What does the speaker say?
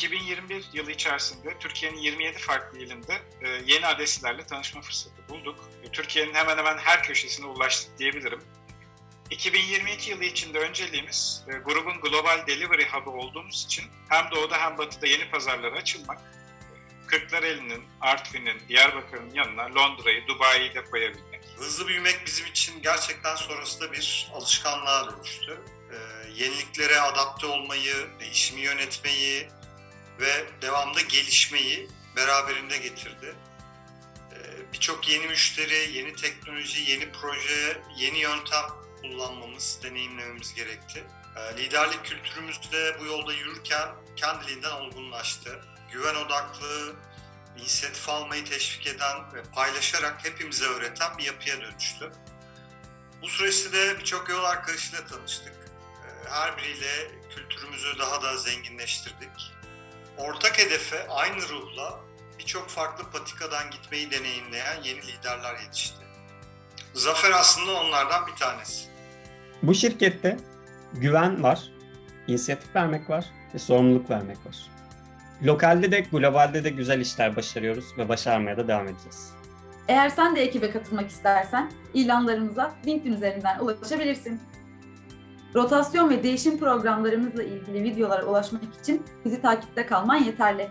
2021 yılı içerisinde Türkiye'nin 27 farklı ilinde e, yeni adreslerle tanışma fırsatı bulduk. E, Türkiye'nin hemen hemen her köşesine ulaştık diyebilirim. 2022 yılı içinde önceliğimiz e, grubun Global Delivery Hub'ı olduğumuz için hem doğuda hem batıda yeni pazarlara açılmak, Kırklareli'nin, Artvin'in, Diyarbakır'ın yanına Londra'yı, Dubai'yi de koyabilmek. Hızlı büyümek bizim için gerçekten sonrasında bir alışkanlığa dönüştü. Yeniliklere adapte olmayı, değişimi yönetmeyi ve devamlı gelişmeyi beraberinde getirdi. Ee, Birçok yeni müşteri, yeni teknoloji, yeni proje, yeni yöntem kullanmamız, deneyimlememiz gerekti. Ee, Liderlik kültürümüz de bu yolda yürürken kendiliğinden olgunlaştı. Güven odaklı, inisiyatif almayı teşvik eden ve paylaşarak hepimize öğreten bir yapıya dönüştü. Bu süreçte de birçok yol arkadaşıyla tanıştık. Ee, Her biriyle kültürümüzü daha da zenginleştirdik. Ortak hedefe aynı ruhla birçok farklı patikadan gitmeyi deneyimleyen yeni liderler yetişti. Zafer aslında onlardan bir tanesi. Bu şirkette güven var, inisiyatif vermek var ve sorumluluk vermek var. Lokalde de globalde de güzel işler başarıyoruz ve başarmaya da devam edeceğiz. Eğer sen de ekibe katılmak istersen ilanlarımıza LinkedIn üzerinden ulaşabilirsin. Rotasyon ve değişim programlarımızla ilgili videolara ulaşmak için bizi takipte kalman yeterli.